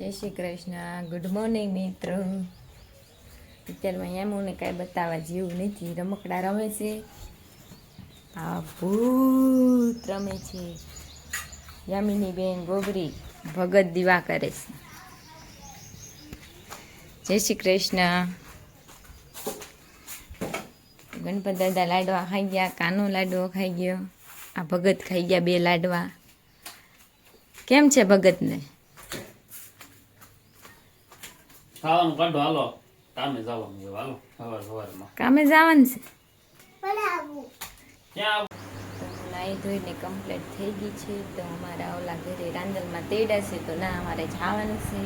જય Shri Krishna good morning મિત્રો. અત્યારમાં એમોને કાંઈ બતાવવા જેવું નથી, રમકડા રમે છે. આ ભૂત રમે છે. યામિની બેન ગોબરી ભગત દીવા કરે છે. જય શ્રી કૃષ્ણ. ગણપત દાદા લાડવા ખાઈ ગયા, કાનો લાડવો ખાઈ ગયો, આ ભગત ખાઈ ગયા બે લાડવા. કેમ છે ભગતને? ખાવાનું કાઢો હાલો. કામે જવાનું છે હાલો. સવાર સવારમાં. કામે જવાનું છે? ક્યાં નાહી ધોઈને કમ્પ્લીટ થઈ ગઈ છે તો અમારા ઓલા ઘરે રાંદલમાં તેડા છે તો ના અમારે જવાનું છે.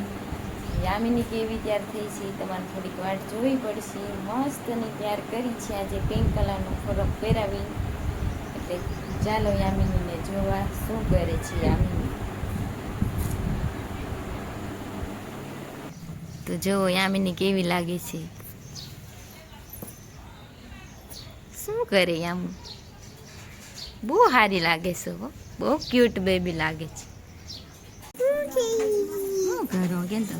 યામિની કેવી તૈયાર થઈ છે તમારે થોડીક વાટ જોવી પડશે. મસ્તની તૈયાર કરી છે આજે પિંક કલરનો ફરક પહેરાવી. એટલે ચાલો યામિનીને જોવા શું કરે છે યામિની? તો જુઓ યામિની કેવી લાગે છે? શું કરે યામ? બહુ સારી લાગે છે બહુ ક્યુટ બેબી લાગે છે. શું કરો કેમ તો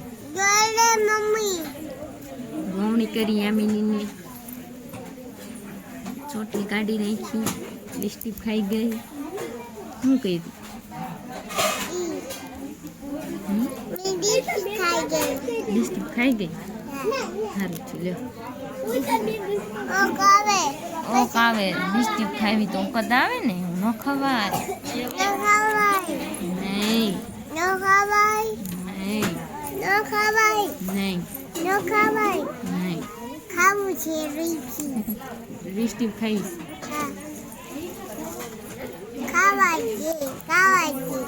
ગવણી કરી યામિનીને. ચોટલી કાઢી નાખી લિસ્ટીપ ખાઈ ગઈ. શું કર્યું? લિસ્ટીપ ખાઈ ગઈ? સારું છે લ્યો. ઓક આવે લિસ્ટીપ ખાવી તો ઓકત આવે ને? ન ખવાય. નહીં. નહીં. નહીં. ખાવું છે રીચી લિસ્ટીપ ખાઈશ. ખાવાય છે ખાવાય છે.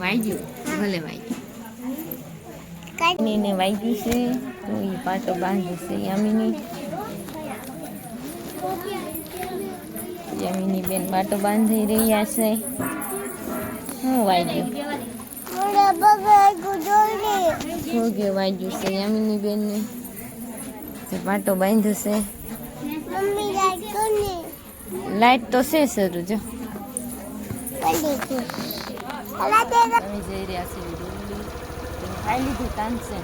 વાગ્યું. ભલે વાગ્યું. એને વાગ્યું છે તો એ પાટો બાંધે છે યામિની. યામિની બેન પાટો બાંધી રહ્યા છે. શું વાગ્યું? મને ભોગે વાગ્યું છે યામિની બેનને. તો પાટો બાંધ્યો છે. મમ્મી લાઈટ તો છે શરૂ જો. અમે જઈ રહ્યા છીએ ડુંગળી ખાઈ લીધું તાનસે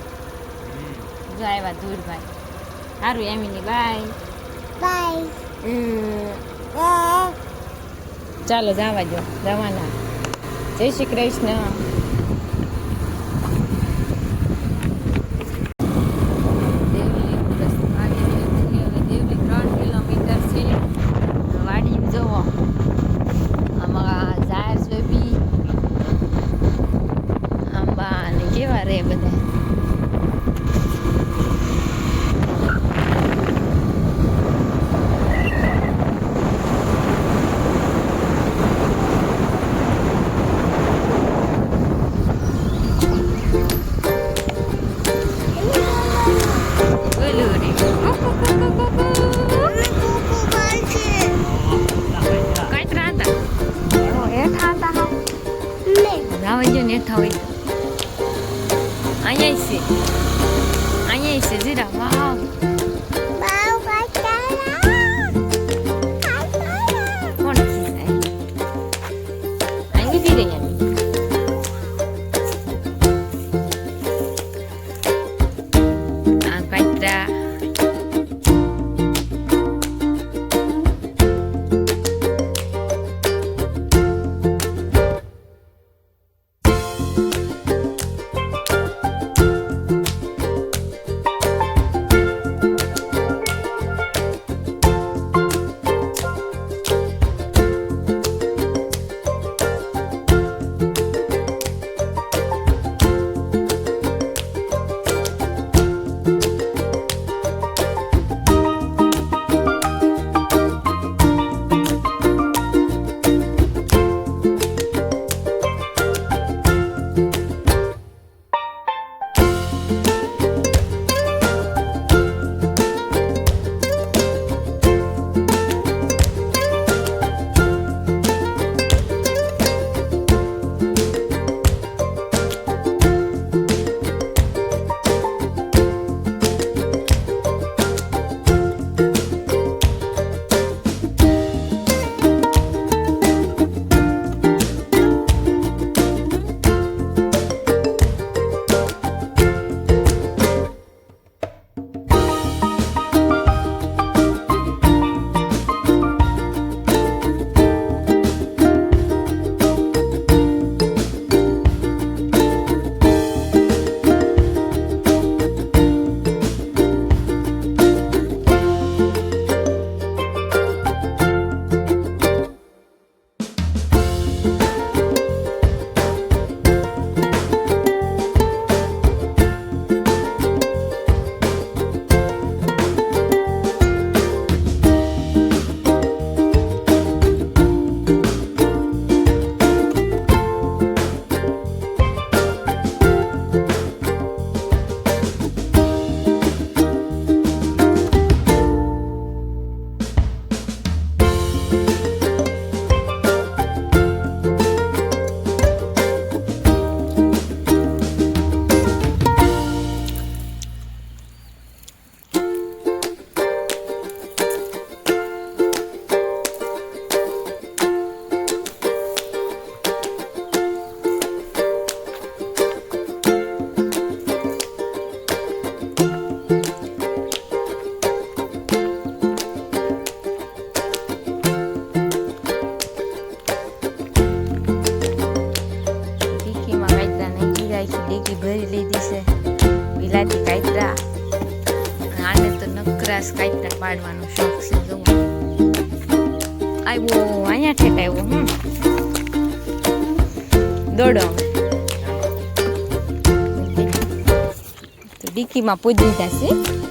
જો આવ્યા ધૂળભાઈ સારું યામિની બાય. બાય. ચાલો જવા જો જવાના. જય શ્રી કૃષ્ણ. 跟着你头一个俺也洗俺也洗洗澡了啊我了了 ભરી લીધી છે. વિલાતી કાયત્રા આને તો નકરાસ કાયત્રા પાડવાનો શોખ છે જુઓ આવ્યો, અહીંયા ઠેક આવ્યો, હમ. દોડો. તો ડીકીમાં પૂજી જશે.